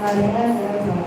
காலையில்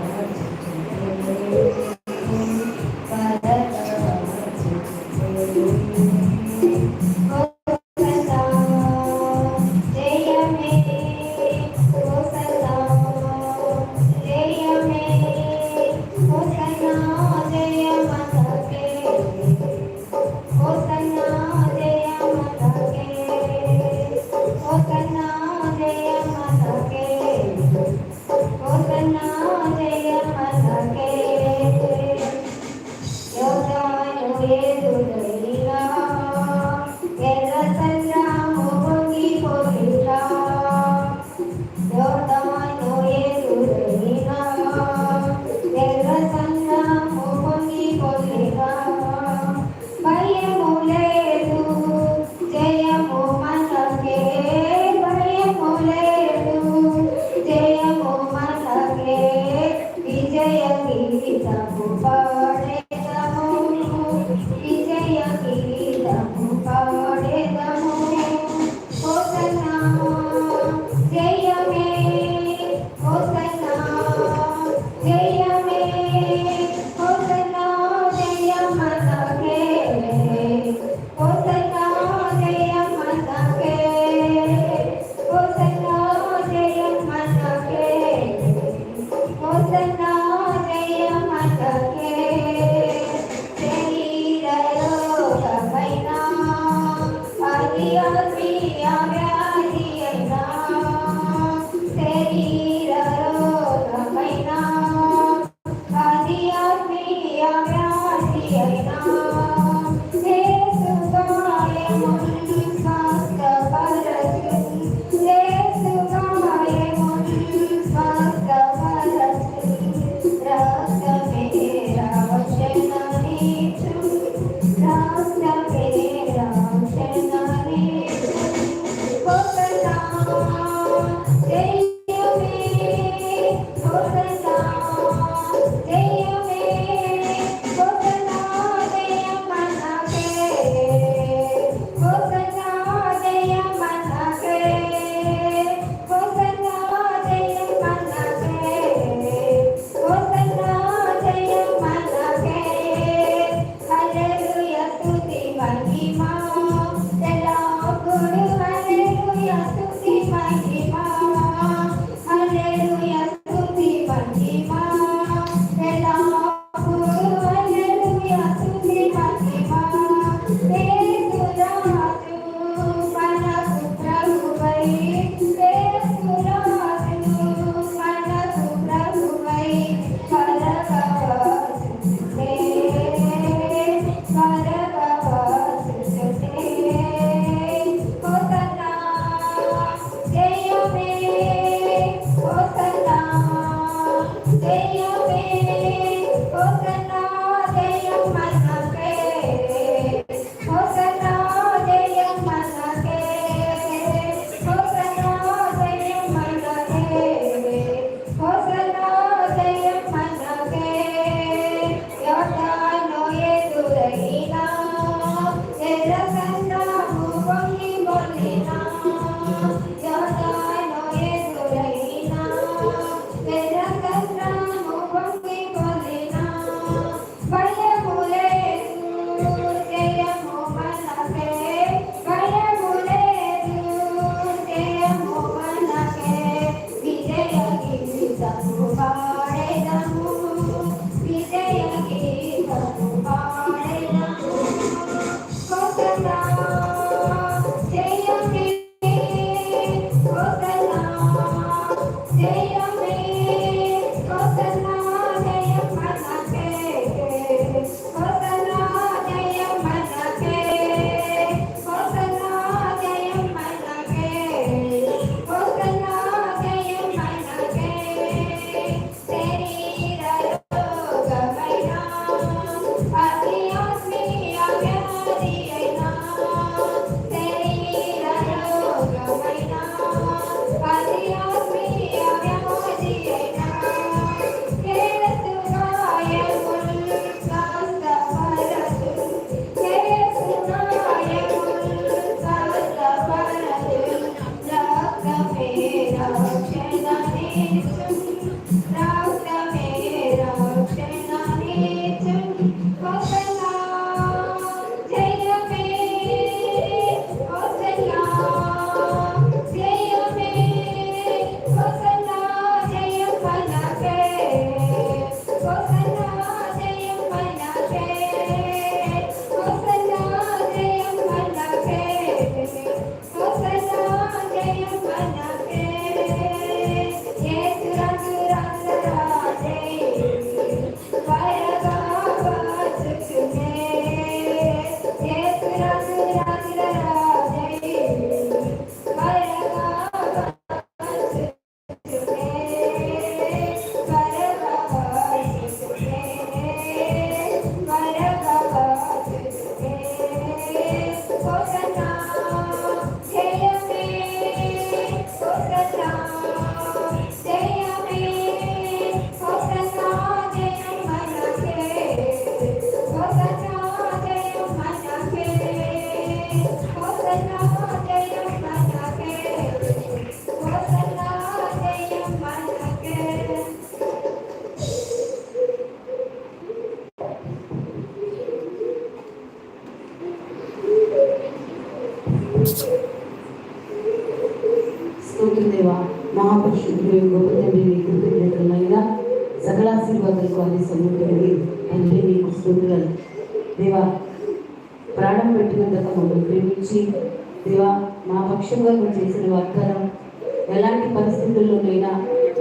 ఎలాంటి పరిస్థితుల్లోనైనా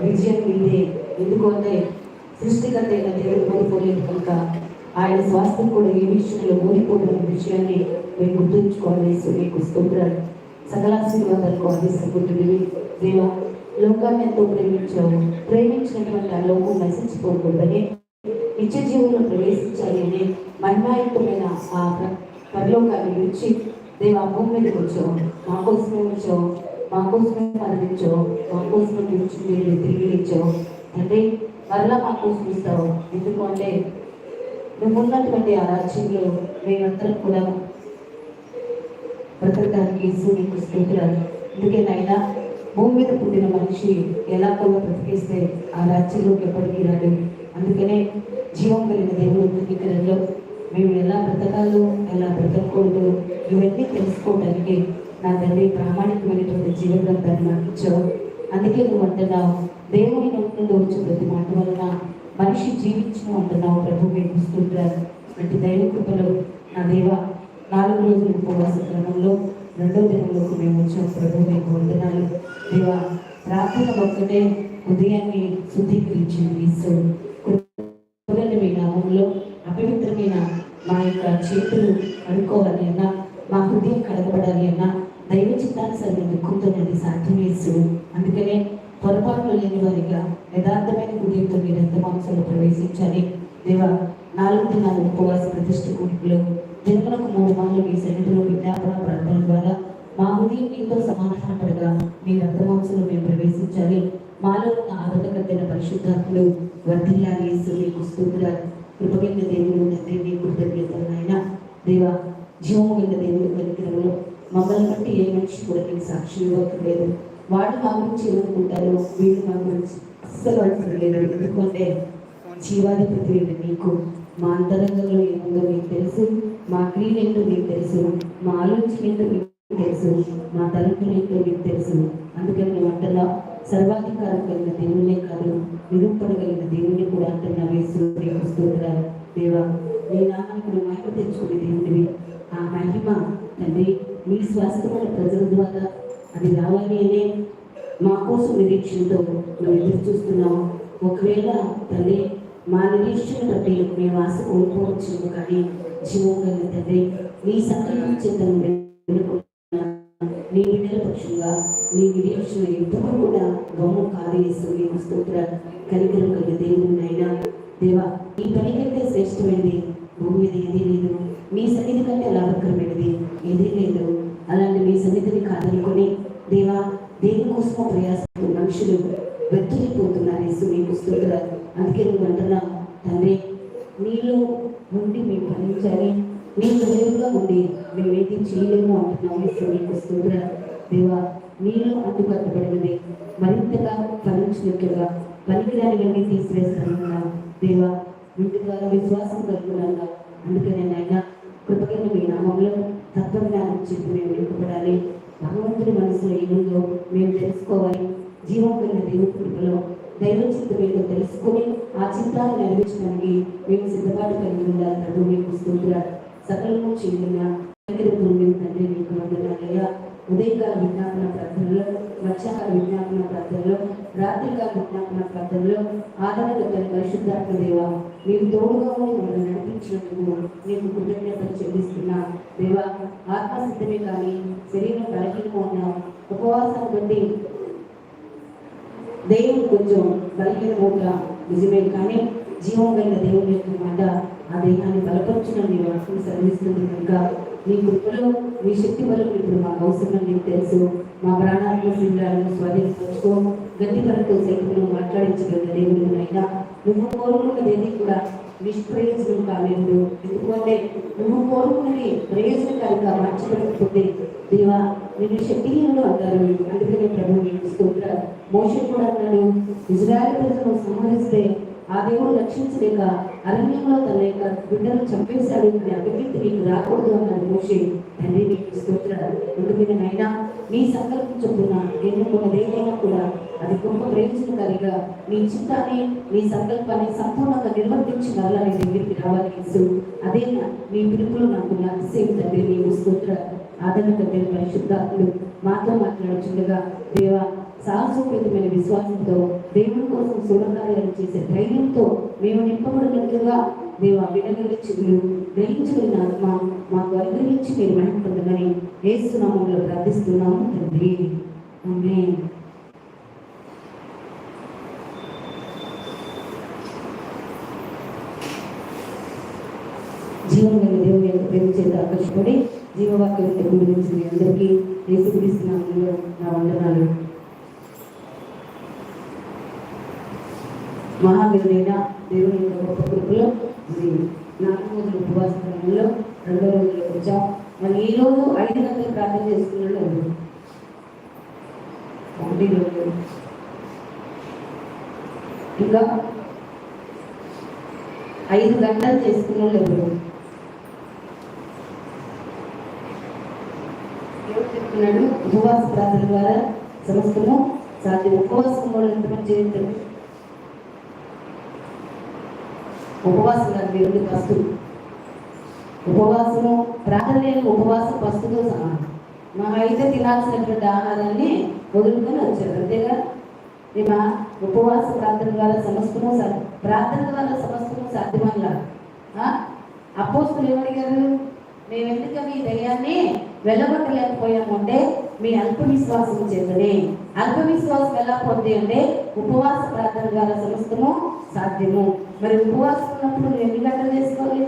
విజయం మీదే ఎందుకంటే సృష్టికర్త అయిన దేవుడు కోల్పోలేదు కనుక ఆయన స్వాస్థ్యం కూడా ఏ విషయంలో ఓడిపోతున్న విషయాన్ని మేము గుర్తుంచుకోవాలి. మీకు నీకు స్తోత్రాలు సకలాశీర్వాదాలకు అందిస్తుకుంటుంది దేవా లోకాన్ని ఎంతో ప్రేమించావు. ప్రేమించినటువంటి ఆ లోకం నశించిపోకూడదని నిత్య జీవంలో ప్రవేశించాలి అని మహిమాయుక్తమైన ఆ పరలోకాన్ని విడిచి దేవా భూమి మీదకి వచ్చావు. మా కోసమే వచ్చావు. మా కోసమే మరణించావు మా మీరు తిరిగి ఇచ్చావు అంటే మరలా మా కోసం ఇస్తావు ఎందుకు నువ్వు ఉన్నటువంటి ఆ రాజ్యంలో మేమందరం కూడా బ్రతకడానికి యేసు నీకు స్తోత్రాలు. అందుకే నాయనా భూమి మీద పుట్టిన మనిషి ఎలా కూడా బ్రతికేస్తే ఆ రాజ్యంలోకి ఎప్పటికీ రాడు. అందుకనే జీవం కలిగిన దేవుడు ధృవీకరణలో మేము ఎలా బ్రతకాలో ఎలా బ్రతకూడదు ఇవన్నీ తెలుసుకోవడానికి నా తండ్రి ప్రామాణికమైనటువంటి జీవ గ్రంథాన్ని నాకు ఇచ్చావు. అందుకే నువ్వు అంటున్నావు దేవుని నోట్లో నుండి వచ్చే ప్రతి మాట వలన మనిషి జీవించను అంటున్నావు ప్రభు మీకు స్తోత్రాలు అంటే దైవ కృపలో నా దేవ నాలుగు రోజుల ఉపవాస క్రమంలో రెండో దినంలోకి మేము వచ్చాం ప్రభు మీకు వందనాలు. దేవ ప్రార్థన ఒక్కటే ఉదయాన్ని శుద్ధీకరించింది ఈశ్వరుడు మీ నామంలో అపవిత్రమైన మా యొక్క చేతులు కడుక్కోవాలి అన్నా మా హృదయం కడగబడాలి అన్నా దైవ చిత్తానుసరి దుఃఖంతోనది సాధ్యమేస్తూ అందుకనే పొరపాట్లు లేని వారిగా యథార్థమైన హృదయంతో మీరు ఎంత మాంసంలో ప్రవేశించాలి? దేవా నాలుగు దినాల ఉపవాస ప్రతిష్ఠ కూడికలో జన్మలకు మూడు మార్లు మీ సన్నిధిలో విజ్ఞాపన ప్రార్థన ద్వారా మా హృదయం మీతో సమాధానపడగా మీ రక్తమాంసంలో మేము ప్రవేశించాలి. మాలో ఉన్న ఆదరణకర్తైన పరిశుద్ధాత్ములు వర్ధిల్లాలి. మీకు స్తోత్రాలు. కృపగిన దేవుడు తండ్రి నీ కృతజ్ఞతలు నాయన దేవా జీవము కలిగిన దేవుడు మమ్మల్ని బట్టి ఏ మనిషి కూడా సాక్షి ఇవ్వట్లేదు వాళ్ళు మా గురించి ఏమనుకుంటారో వీళ్ళు మా గురించి అస్సలు అవసరం లేదు ఎందుకంటే జీవాధిపతి అయిన నీకు మా అంతరంగంలో ఏముందో మీకు తెలుసు మా క్రియలు ఏంటో మీకు తెలుసు మా ఆలోచన ఏంటో మీకు తెలుసు మా తలంపులు ఏంటో మీకు తెలుసు. అందుకని మేము అంటున్నా సర్వాధికారం కలిగిన దేవునే కాదు నిరూపణగలిగిన దేవుని కూడా అంటున్నా వేసు స్తోత్రాలు దేవా నీ నామానికి మహిమ తెచ్చుకునే దేవుడివి. ఆ మహిమ తండ్రి మీ స్వస్థమైన ప్రజల ద్వారా అది రావాలి అనే మా కోసం నిరీక్షణతో మేము ఎదురు చూస్తున్నాము. ఒకవేళ తండ్రి మా నిరీక్షణ బట్టి మేము ఆశ కోల్పోవచ్చు కానీ జీవోగల తండ్రి మీ సంకల్పం చెంతను నీ బిడ్డల పక్షంగా నీ నిరీక్షణ ఎప్పుడు కూడా బొమ్మ కాదేసు నీకు స్తోత్ర కలిగిన దేవుడు దేవుడినైనా దేవా ఈ పని కంటే శ్రేష్టమైనది భూమి మీద ఏదీ మీ సన్నిధి కంటే లాభకరమైనది. ఏదీ లేదు. అలాంటి మీ సన్నిధిని కాదనుకుని దేవా దేనికోసమో ప్రయాసపడు మనుషులు వెతులిపోతున్నారు యేసు మీకు స్తోత్ర అందుకే నువ్వు అంటున్నా తండ్రి నీలో ఉండి మేము ఫలించాలి నీకు వేరుగా ఉండి మేము చేయలేము అంటున్నావు యేసు మీకు స్తోత్ర దేవా నీలో అందుకట్టబడినది మరింతగా ఫలించినట్లుగా పనికిరానివన్నీ తీసివేస్తానన్నా దేవా ఇంటి ద్వారా విశ్వాసం కలుగునన్నా అందుకనే నాయన కృపకైన మీ నామంలో తత్వజ్ఞానం చెప్పి మేము నింపబడాలి భగవంతుడి మనసులో ఏముందో మేము తెలుసుకోవాలి జీవం కలిగిన దేవుడి కృపలో దైవ చిత్తం ఏంటో తెలుసుకొని ఆ చిత్తాన్ని నెరవేర్చడానికి మేము సిద్ధపాటు కలిగి ఉండాలి ప్రభు మీకు స్తోత్ర సకలము చేయన తండ్రి మీకు వందనాలయ్యా. ఉదయకాల విజ్ఞాపన ప్రార్థనలో వర్షాకాల విజ్ఞాపన ప్రార్థనలో రాత్రికాల విజ్ఞాపన ప్రార్థనలో ఆదరణగల పరిశుద్ధాత్మ దేవ మీరు తోడుగా ఉండి మమ్మల్ని నడిపించినందుకు నీకు కృతజ్ఞతలు చెల్లిస్తున్నా. దేవ ఆత్మసిద్ధమే కానీ శరీరం బలహీనంగా ఉన్నాం ఉపవాసాన్ని బట్టి దేవుడు కొంచెం బలహీనమవుతాం నిజమే కానీ జీవం కలిగిన దేవుని యొక్క మాట ఆ దేహాన్ని బలపరచిన మీ వాక్యం సెలవిస్తుంది కనుక మీ కృపలో మీ శక్తి బలం ఇప్పుడు మాకు అవసరం మీకు తెలుసు. మా ప్రాణాత్మ శిబిరాలను స్వాధీనపరుచుకో గట్టి పరంతో శక్తులను మాట్లాడించగలిగిన దేవుడు అయినా నువ్వు కోరుకున్నది కూడా నిష్ప్రయోజనం కాలేదు. ఎందుకంటే నువ్వు కోరుకున్నది ప్రయోజనకారిగా మార్చబడకపోతే దేవా నేను శక్తిహీనుడు అంటారు అందుకనే ప్రభు నీకు స్తోత్ర. మోషన్ కూడా అన్నాడు ఇజ్రాయల్ ప్రజలను సంహరిస్తే ఆ దేవుడు రక్షించలేక అరణ్యంలో తన యొక్క బిడ్డను చంపేశాడు. అనే అభివృద్ధి నీకు రాకూడదు అన్నాడు మోషే. తండ్రి నీకు స్తోత్ర. ఎందుకని నైనా నీ సంకల్పం చొప్పున ఎన్నుకున్నది ఏదైనా కూడా అది గొప్ప ప్రయోజనకారిగా నీ చిత్తాన్ని నీ సంకల్పాన్ని సంపూర్ణంగా నిర్వర్తించిన వల్ల నీ దగ్గరికి రావాలి. అదే మీ నీ పిలుపులో నాకు అతిశయం తండ్రి నీవు స్తోత్ర. ఆదరణ తండ్రి పరిశుద్ధాత్ముడు మాతో మాట్లాడుచుండగా దేవ సాహసోపేతమైన విశ్వాసంతో దేవుని కోసం శుభకార్యాలు చేసే ధైర్యంతో మేము నింపబడినట్లుగా దేవ వినగలిగే చెవులు గ్రహించగలిగిన ఆత్మ మాకు అనుగ్రహించి మీరు మహిమ పొందమని వేస్తున్నామంలో ప్రార్థిస్తున్నాము తండ్రి. ఆమేన్. జీవం దేవుని యొక్క ప్రేమ చేత ఆకర్షపడి జీవవాక్యం గురించి మీ అందరికీ యేసుక్రీస్తునామంలో నా వందనాలు. మహావీరుడైన దేవుని యొక్క గొప్ప కృపలో మరి నాలుగు రోజుల ఉపవాస క్రమంలో రెండో రోజులకు వచ్చాం. మరి ఈ రోజు ఐదు గంటలు ప్రార్థన చేసుకున్నాడు ఎవరు ఒకటి రెండు. ఇంకా ఐదు గంటలు చేసుకున్నాడు ఎవరు? దేవుడు చెప్తున్నాడు ఉపవాస ప్రార్థన ద్వారా సమస్తము సాధ్యం. ఉపవాసం వాళ్ళు ఎంతమంది చేయొచ్చు ఉపవాసం కాదు దేవుడి పస్తు ఉపవాసము ప్రార్థన లేని ఉపవాసం పస్తుతో సమానం మా అయితే తినాల్సినటువంటి ఆహారాన్ని వదులుకొని వచ్చారు. అంతేగా? మా ఉపవాస ప్రార్థన ద్వారా సమస్తము ప్రార్థన ద్వారా సమస్తము సాధ్యమని అపోస్తులు ఏమడిగారు? మేము ఎందుకు మీ దయ్యాన్ని వెళ్ళగొట్టలేకపోయాము అంటే మీ అల్ప విశ్వాసం చేతనే. అల్ప విశ్వాసం ఎలా పొంది అంటే ఉపవాస ప్రార్థన ద్వారా సమస్తము సాధ్యము. మరి ఉపవాసం ఉన్నప్పుడు నువ్వు ఎన్ని గంటలు చేసుకోవాలి?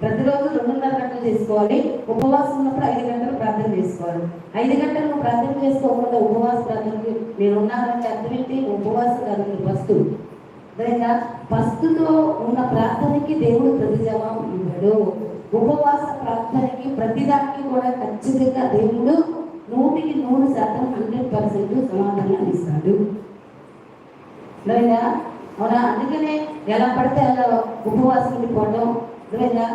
ప్రతిరోజు రెండున్నర గంటలు చేసుకోవాలి. ఉపవాసం ఉన్నప్పుడు ఐదు గంటలు ప్రార్థన చేసుకోవాలి. ఐదు గంటలు నువ్వు ప్రార్థన చేసుకోకుండా ఉపవాస ప్రార్థనకి నేను ఉన్నానంటే అర్థం ఏంటి? ఉపవాసం కాదు నీ పస్తు పస్తుతో ఉన్న ప్రార్థనకి దేవుడు ప్రతి జవాబు ఇవ్వడు. ఉపవాస ప్రార్థనకి ప్రతిదానికి కూడా ఖచ్చితంగా దేవుడు నూటికి నూరు శాతం హండ్రెడ్ పర్సెంట్ సమాధానం ఇస్తాడు. లేదా అవునా? అందుకనే ఎలా పడితే అలా ఉపవాసం ఉండిపోవడం. లేదా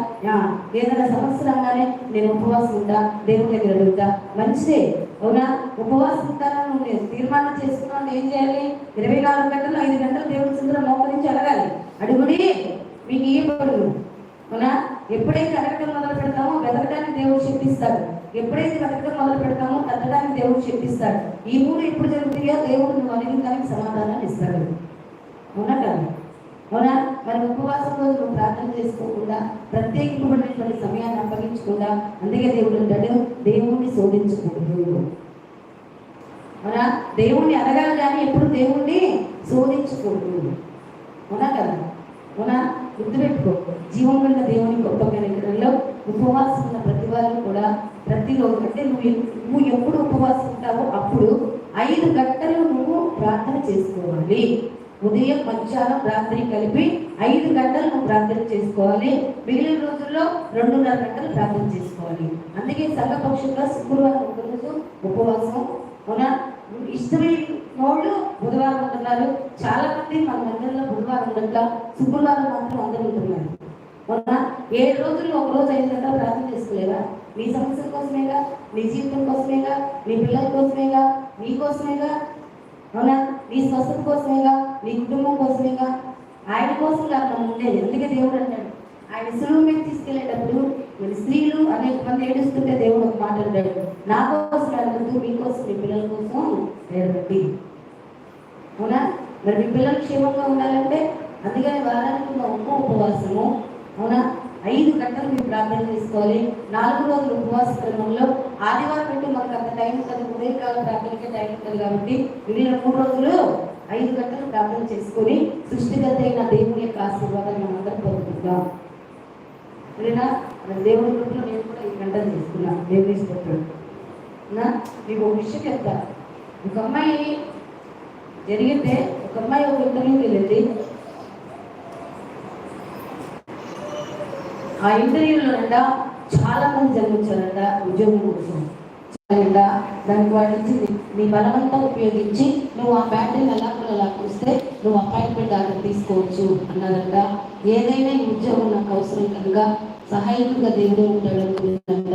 ఏదైనా సమస్య రాగానే నేను ఉపవాసం ఉంటా దేవుని దగ్గర అడుగుతా. మంచిదే. అవునా? ఉపవాసం ఉంటానని నేను తీర్మానం చేసుకున్నాను ఏం చేయాలి? ఇరవై నాలుగు గంటలు ఐదు గంటలు దేవుని సుందరం మోకరించి అడగాలి. అడుగుడి మీకు ఇవ్వబడు అవునా? ఎప్పుడైతే అడగడం మొదలు పెడతామో వెతకడానికి దేవుడు చెప్పిస్తాడు ఎప్పుడైతే వెతకడం మొదలు పెడతామో తగ్గడానికి దేవుడు చెప్పిస్తాడు ఈ మూడు ఎప్పుడు జరుగుతాయో దేవుడు నువ్వు అడిగిన దానికి సమాధానాన్ని ఇస్తాడు. అవునా కదా? అవునా? మరి ఉపవాసం రోజు నువ్వు ప్రార్థన చేసుకోకుండా ప్రత్యేకింపబడినటువంటి సమయాన్ని అప్పగించకుండా అందుకే దేవుడు అంటాడు దేవుణ్ణి శోధించకూడదు. అవునా? దేవుణ్ణి అడగాలి కానీ ఎప్పుడు దేవుణ్ణి శోధించకూడదు. అవునా కదా? అవునా? గుర్తుపెట్టుకో జీవం ఉన్న దేవుని గొప్ప కార్యక్రమంలో ఉపవాసం ఉన్న ప్రతి వాళ్ళు కూడా ప్రతిరోజు అంటే నువ్వు నువ్వు ఎప్పుడు ఉపవాసం ఉంటావో అప్పుడు ఐదు గంటలు నువ్వు ప్రార్థన చేసుకోవాలి. ఉదయం మధ్యాహ్నం రాత్రి కలిపి ఐదు గంటలు నువ్వు ప్రార్థన చేసుకోవాలి. మిగిలిన రోజుల్లో రెండున్నర గంటలు ప్రార్థన చేసుకోవాలి. అందుకే సంఘపక్షంగా శుక్రవారం ఒక రోజు ఉపవాసం. అవునా? ఇష్టమైన వాళ్ళు బుధవారం ఉంటున్నారు చాలా మంది మన మందిరంలో బుధవారం ఉండట్లా శుక్రవారం మాత్రం అందరూ ఉంటున్నారు. మొన్న ఏడు రోజులు ఒక రోజు ఐదు గంటలు ప్రార్థన చేసుకోలేదా నీ సమస్యల కోసమేగా? నీ జీవితం కోసమేగా? నీ పిల్లల కోసమేగా? నీ కోసమేగా? అవునా? నీ స్వస్థత కోసమేగా? నీ కుటుంబం కోసమేగా? ఆయన కోసం కాదు మనం ఉండేది దేవుడు అంటాడు? ఆయన సులువు మీద తీసుకెళ్ళేటప్పుడు మరి స్త్రీలు అనేక మంది ఏడుస్తుంటే దేవుడు ఒక మాట అంటాడు నా కోసం అడగద్దు మీకోసం మీ పిల్లల కోసం ఏడబట్టి అవునా? మరి మీ పిల్లలు క్షేమంగా ఉండాలంటే అందుకని వారానికి ఒక ఒక్క ఉపవాసము అవునా? ఐదు గంటలు మీరు ప్రార్థన చేసుకోవాలి. నాలుగు రోజులు ఉపవాస క్రమంలో ఆదివారం పెట్టి మనకు అంత టైం కదా ఉదయకాలం ప్రార్థనకే టైం ఉంటుంది కాబట్టి మిగిలిన మూడు రోజులు ఐదు గంటలు ప్రార్థన చేసుకొని సృష్టిగత అయిన దేవుని యొక్క ఆశీర్వాదాన్ని మనం అందరం పొందుకుందాం. సరేనా దేవుని కృపలో నేను కూడా ఈ గంటలు తీసుకున్నా. దేవుని ఇష్టపడు నా మీకు ఒక విషయం చెప్తా. ఒక అమ్మాయి జరిగితే ఒక అమ్మాయి ఒక ఇంటర్వ్యూకి వెళ్ళింది. ఆ ఇంటర్వ్యూలో అంట చాలా మంది జన్మించారంట ఉద్యోగం కోసం. దానికి వాడు ఇచ్చింది నీ బలమంతా ఉపయోగించి నువ్వు ఆ బ్యాటరీని ఎలా కూడా కూస్తే నువ్వు అపాయింట్మెంట్ ఆర్డర్ తీసుకోవచ్చు అన్నారంట. ఏదైనా నీ ఉద్యోగం నాకు అవసరం కనుక సహాయకుడిగా దేవుడు ఉంటాడు అనుకుంటుందంట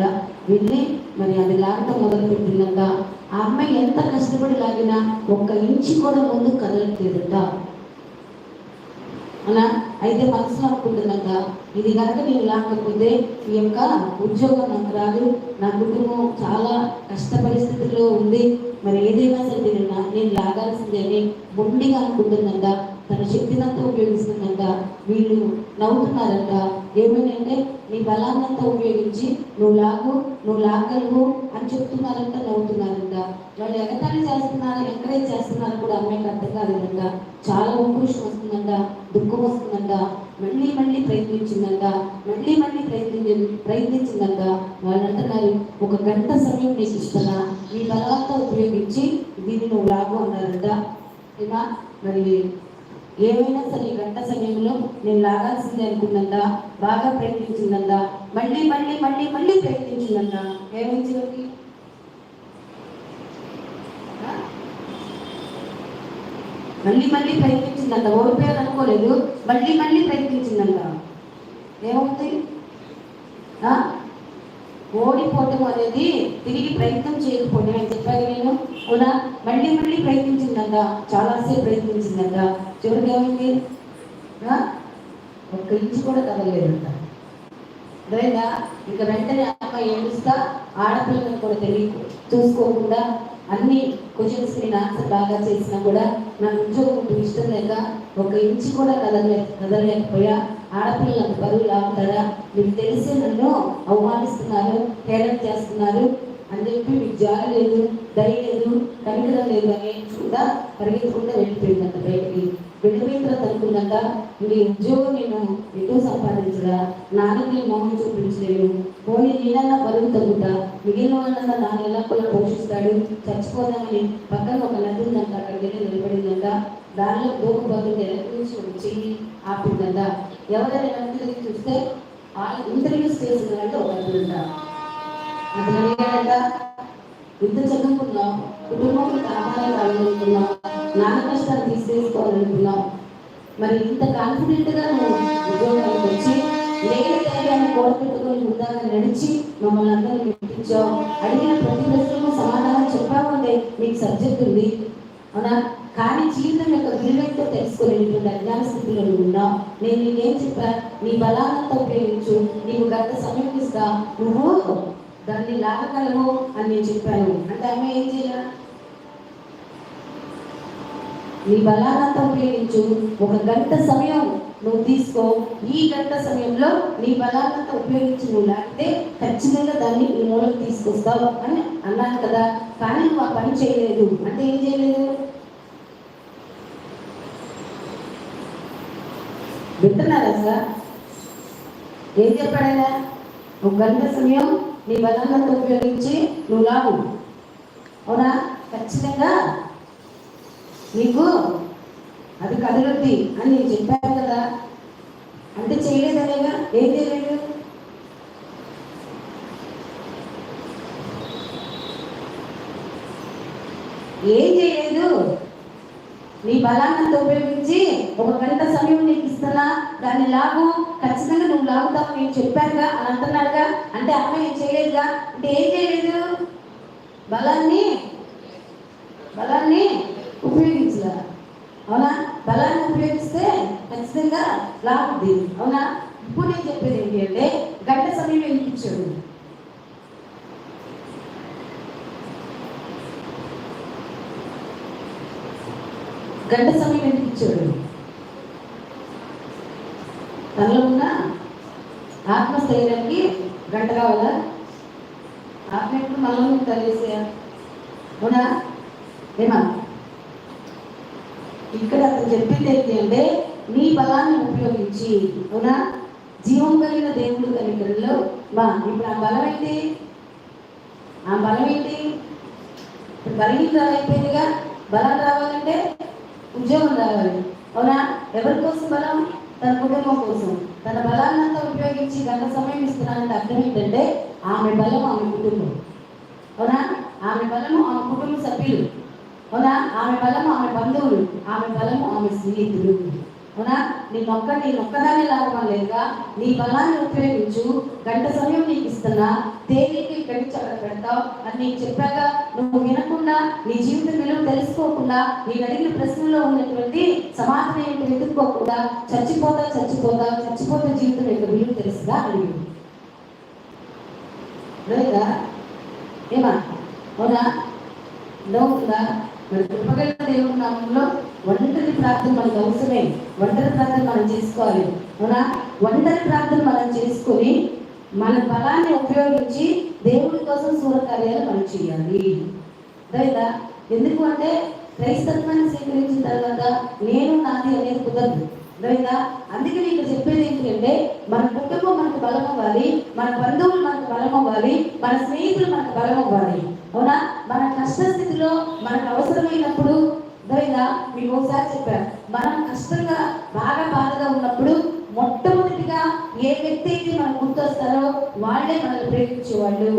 వెళ్ళి మరి అది లాగటం మొదలు పెట్టిందంట ఆ అమ్మాయి ఎంత కష్టపడి లాగినా ఒక్క ఇంచి కూడా ముందు కదలట్లేదట. అలా అయితే మనసులో అనుకుంటున్నాక ఇది కనుక నేను లాకపోతే ఈ యొక్క ఉద్యోగం నాకు రాదు నా కుటుంబం చాలా కష్ట పరిస్థితుల్లో ఉంది. మరి ఏదైనా సరే నేను నా- నేను లాగాల్సిందే అని మొండిగా అనుకుంటుందంట. తన శక్తినంతా ఉపయోగిస్తుందంట వీళ్ళు నవ్వుతున్నారంట. ఏమనంటే నీ బలాన్నంతా ఉపయోగించి నువ్వు లాగు నువ్వు లాగలవు అని చెప్తున్నారంట నవ్వుతున్నారంట. వాళ్ళు ఎగతాళి చేస్తున్నారా ఎంకరేజ్ చేస్తున్నారో కూడా అమ్మాయికి అర్థం కాలేదంట. చాలా ఉక్రోషం వస్తుందంట దుఃఖం వస్తుందంట మళ్ళీ మళ్ళీ ప్రయత్నించిందంట మళ్ళీ మళ్ళీ ప్రయత్నించి ప్రయత్నించిందంట. వాళ్ళు అంటున్నారు ఒక గంట సమయం నీకు ఇస్తున్నా నీ బలవంతా ఉపయోగించి దీన్ని నువ్వు లాగు అన్నారంట. ఏమా? మరి ఏమైనా సరే గంట సమయంలో నేను లాగాల్సిందే అనుకున్నంత బాగా ప్రయత్నించిందంట మళ్ళీ మళ్ళీ మళ్ళీ మళ్ళీ ప్రయత్నించిందంట ఏమైంది చివరికి మళ్ళీ మళ్ళీ ప్రయత్నించిందంట. ఓడిపోయారు అనుకోలేదు. మళ్ళీ మళ్ళీ ప్రయత్నించిందంట. ఏమవుతాయి? ఓడిపోవటం అనేది తిరిగి ప్రయత్నం చేయకపోవడం అని చెప్పాను నేను అవునా? మళ్ళీ మళ్ళీ ప్రయత్నించిందంట. చాలాసేపు ప్రయత్నించిందంట. చివరికి ఏమైంది? ఒక్క ఇంచు కూడా కదలలేదంట అర్థమైందా? ఇక వెంటనే అమ్మ ఏడుస్తా ఆడపిల్లని కూడా తెలియ చూసుకోకుండా అన్ని క్వశ్చన్స్ నేను ఆన్సర్ బాగా చేసినా కూడా నాకు ఉద్యోగం ఇష్టం లేక ఒక ఇంచు కూడా కదలలే కదలలేకపోయా ఆడపిల్లలకు బరువు లాగుతారా? మీకు తెలిసి నన్ను అవమానిస్తున్నారు హేళన చేస్తున్నారు. అని చెప్పి మీకు జాలి లేదు దయ లేదు కనికరం లేదు అని కూడా పరిగెత్తకుండా వెళ్ళిపోయిందంట బయటికి. వెళ్ళిపోయిన తర్వాత అనుకున్నాక నీ ఉద్యోగం నేను ఎక్కువ సంపాదించడా? నాన్నకి మొహం చూపించలేను పోనీ నేనన్నా బరువు తగ్గుతా? మిగిలిన వాళ్ళంతా దాని ఎలా కూడా పోషిస్తాడు. చచ్చిపోదామని పక్కన ఒక నది ఉందంట అక్కడికి వెళ్ళి నిలబడిందంట. దానిలో దూకపోతుంది వెనక నుంచి వచ్చి ఆపిందంట. ఎవరైనా వెనక్కి తిరిగి చూస్తే వాళ్ళు ఇంటర్వ్యూస్ చేసిన వాళ్ళు ఒక అతనుంట అతను అడిగాడంట ఇంత చదువుకున్నాం కుటుంబంలో ఆహారం కావాలనుకున్నాం నాన్న కష్టాలు తీసేసుకోవాలనుకున్నాం మరి ఇంత కాన్ఫిడెంట్గా నువ్వు ఉద్యోగానికి వచ్చి లేని ధైర్యాన్ని కూడబెట్టుకొని నడిచి మమ్మల్ని అందరినీ మెప్పించావు. అడిగిన ప్రతి ప్రశ్నకు సమాధానం చెప్పావంటే నీకు సబ్జెక్ట్ ఉంది. అవునా? కానీ జీవితం యొక్క విలువతో తెలుసుకోలేనటువంటి అజ్ఞాన స్థితిలో నువ్వు ఉన్నావు. నేను నీకేం చెప్పా? నీ బలానంతా ఉపయోగించు. నీకు గంట సమయం ఇస్తా. నువ్వు దాన్ని లాగగలవు అని నేను చెప్పాను. అంటే ఆమె ఏం చేయాలి? నీ బలానంతా ఉపయోగించు ఒక గంట సమయం నువ్వు తీసుకో. ఈ గంట సమయంలో నీ బలానంత ఉపయోగించి నువ్వు లాగితే ఖచ్చితంగా దాన్ని నీ మూలకు తీసుకొస్తావు అని అన్నాను కదా. కానీ నువ్వు ఆ పని చేయలేదు. అంటే ఏం చేయలేదు? వింటున్నారా సార్? ఏం చెప్పాడైనా ఒక గంట సమయం నీ బలానంతా ఉపయోగించి నువ్వు లాగు. అవునా? ఖచ్చితంగా నీకు అది కదలొద్ది అని నేను చెప్పాను కదా. అంటే చేయలేదనేగా? ఏం చేయలేదు? ఏం చేయలేదు? నీ బలాన్ని ఉపయోగించి ఒక గంట సమయం నీకు ఇస్తున్నా. దాన్ని లాగు. ఖచ్చితంగా నువ్వు లాగుతావు నేను చెప్పానుగా అని అంటున్నాడుగా. అంటే అమ్మ నేను చేయలేదుగా? అంటే ఏం చేయలేదు? బలాన్ని? బలాన్ని? అవునా? బలాన్ని ఉపయోగిస్తే ఖచ్చితంగా లాగుద్ది అవునా? ఇప్పుడు నేను చెప్పేది ఏంటి అంటే గంట సమయం వినిపించాడు గంట సమయం వినిపించాడు తనలో ఉన్న ఆత్మస్థైర్యానికి గంట కావాలా? ఆత్మ ఎప్పుడు మనలో తెలియసేయా అవునా? ఏమా? ఇక్కడ అతను చెప్పింది ఏంటి అంటే నీ బలాన్ని ఉపయోగించి అవునా? జీవం కలిగిన దేవుడు కలిగినలో మా ఇప్పుడు ఆ బలం ఏంటి? ఆ బలం ఏంటి? ఇప్పుడు బలహీనత అయిపోయిందిగా బలం రావాలంటే ఉద్యోగం రావాలి అవునా? ఎవరి కోసం బలం? తన కుటుంబం కోసం. తన బలాన్నంతా ఉపయోగించి గంట సమయం ఇస్తున్నానంటే అర్థం ఏంటంటే ఆమె బలం ఆమె కుటుంబం అవునా? ఆమె బలము ఆమె కుటుంబ సభ్యులు. అవునా? ఆమె బలము ఆమె బంధువులు ఆమె బలము ఆమె స్నేహితులు. అవునా? నీ మొక్క నీ మొక్కదాన్ని లాగడం లేదుగా నీ బలాన్ని ఉపయోగించు. గంట సమయం నీకు ఇస్తున్నా. తేలిక ఇక్కడి నుంచి అక్కడ పెడతావు? అని నీకు చెప్పాక నువ్వు వినకుండా నీ జీవితం విలువ తెలుసుకోకుండా నేను అడిగిన ప్రశ్నలో ఉన్నటువంటి సమాధానం ఏంటి వెతుక్కోకుండా చచ్చిపోతా చచ్చిపోతా చచ్చిపోతే జీవితం యొక్క విలువ తెలుసుగా అడిగింది. లేదా? ఏమా? అవునా? లోతుగా మరి కృపగల దేవుని నామంలో ఒంటరి ప్రార్థన మనకు అవసరమే ఒంటరి ప్రార్థన మనం చేసుకోవాలి. అవునా? ఒంటరి ప్రార్థన మనం చేసుకొని మన బలాన్ని ఉపయోగించి దేవుడి కోసం సూరకార్యాలు మనం చేయాలి. అర్థమైందా ఎందుకు అంటే క్రైస్తత్వాన్ని స్వీకరించిన తర్వాత నేను నాది అనేది కుదరదు. అర్థమైందా అందుకే ఇక్కడ చెప్పేది ఏంటంటే మన కుటుంబం మనకు బలం అవ్వాలి మన బంధువులు మనకు బలం అవ్వాలి మన స్నేహితులు మనకు బలం అవ్వాలి అవునా? మన కష్ట స్థితిలో మనకు అవసరమైనప్పుడు అర్థమైందా మీకు ఒకసారి చెప్పాను. మనం కష్టంగా బాగా బాధగా ఉన్నప్పుడు మొట్టమొదటిగా ఏ వ్యక్తి అయితే మనకు గుర్తొస్తారో వాళ్ళే మనల్ని ప్రేమించేవాళ్ళు.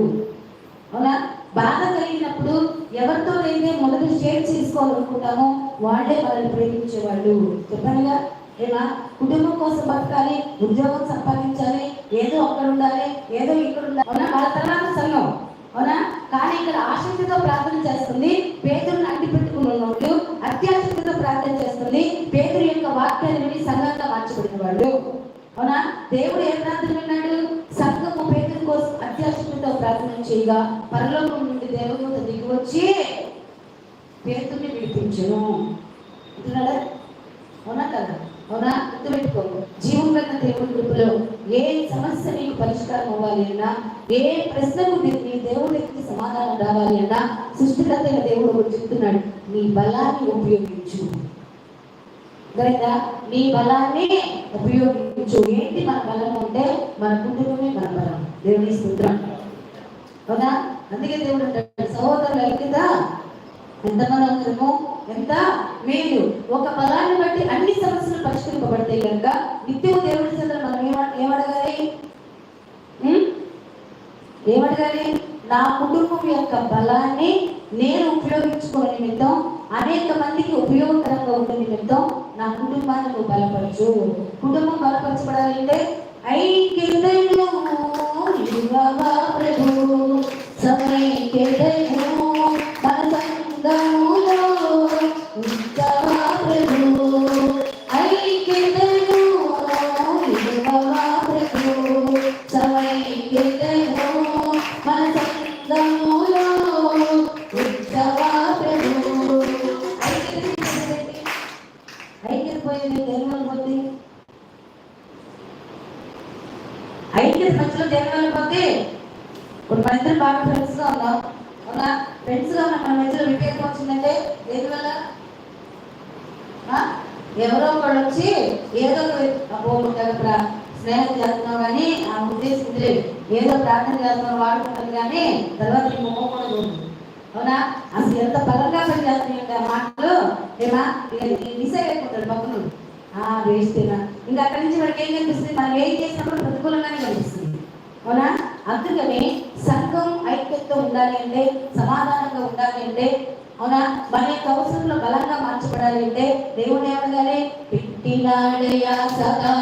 అవునా? బాధ కలిగినప్పుడు ఎవరితో అయితే మొదటి షేర్ చేసుకోవాలనుకుంటామో వాళ్ళే మనల్ని ప్రేమించేవాళ్ళు. చెప్పండిగా ఏమా? కుటుంబం కోసం బతకాలి ఉద్యోగం సంపాదించాలి ఏదో అక్కడ ఉండాలి ఏదో ఇక్కడ ఉండాలి. అవునా? వాళ్ళ తర్వాత సంఘం అవునా కానీ ఇక్కడ ఆసక్తితో ప్రార్థన చేస్తుంది పేదలను అడ్డు పెట్టుకుని ఉన్నట్టు అత్యాసక్తితో ప్రార్థన చేస్తుంది పేదరు యొక్క వాక్యాన్ని విని సంఘంగా మార్చబడిన వాళ్ళు అవునా దేవుడు ఏ ప్రార్థన విన్నాడు? సంఘము పేదల కోసం అత్యాసక్తితో ప్రార్థన చేయగా పరలోకం నుండి దేవదూత దిగి వచ్చి పేతుని విడిపించును. అంటున్నాడా అవునా కదా? అవునా? గుర్తుపెట్టుకో. జీవం కన్న దేవుడి కృపలో ఏ సమస్య నీకు పరిష్కారం అవ్వాలి అన్నా ఏ ప్రశ్నకు నీ దేవుడికి సమాధానం రావాలి అన్నా సృష్టికర్తగా దేవుడు చెప్తున్నాడు నీ బలాన్ని ఉపయోగించు. గనుక నీ బలాన్ని ఉపయోగించు. ఏంటి మన బలం అంటే? మన కుటుంబమే మన బలం. దేవుని స్తోత్రం. అవునా? అందుకే దేవుడు అంటాడు సహోదరులు ఐక్యత ఎంత మనము ఎంత మేలు. ఒక బలాన్ని బట్టి అన్ని సమస్యలు పరిష్కరింపబడతాయి కనుక నిత్యం దేవుడి సందర్భం మనం ఏమ- ఏమడగాలి? ఏమడగాలి? నా కుటుంబం యొక్క బలాన్ని నేను ఉపయోగించుకునే నిమిత్తం అనేక మందికి ఉపయోగకరంగా ఉండే నిమిత్తం నా కుటుంబాన్ని నువ్వు బలపరచు. కుటుంబం బలపరచబడాలంటే ఐక్యతను ప్రభు సమైక్యతను మీరు మధ్యలో దేనివల్ల పోతే ఇప్పుడు మన ఇద్దరు బాగా ఫ్రెండ్స్గా ఉన్నాం. అవునా ఫ్రెండ్స్గా ఉన్న మన మధ్యలో విభేదం వచ్చిందంటే దేనివల్ల ఆ? ఎవరో ఒకళ్ళు వచ్చి ఏదో అబ్బో ప్రా స్నేహం చేస్తున్నావు కానీ ఆ ఉద్దేశం లేదు ఏదో ప్రార్థన చేస్తున్నావు వాడుకుంటుంది కానీ తర్వాత నీ మొహం కూడా చూడదు. అవునా? అసలు ఎంత బలంగా పనిచేస్తున్నాయి ఆ మాటలు? ఏమా? మిస్ అయిపోతాడు పక్కన ఆ వేస్తేనా ఇంకా అక్కడి నుంచి మనకి ఏం కనిపిస్తుంది? మనం ఏం చేసినప్పుడు ప్రతికూలంగానే కనిపిస్తుంది. అవునా? అందుకని సంఘం ఐక్యతతో ఉండాలి అంటే సమాధానంగా ఉండాలి అంటే అవునా? మన యొక్క అవసరంలో బలంగా మార్చబడాలి అంటే దేవుడు ఏమనగానే పెట్టినాడయా సదా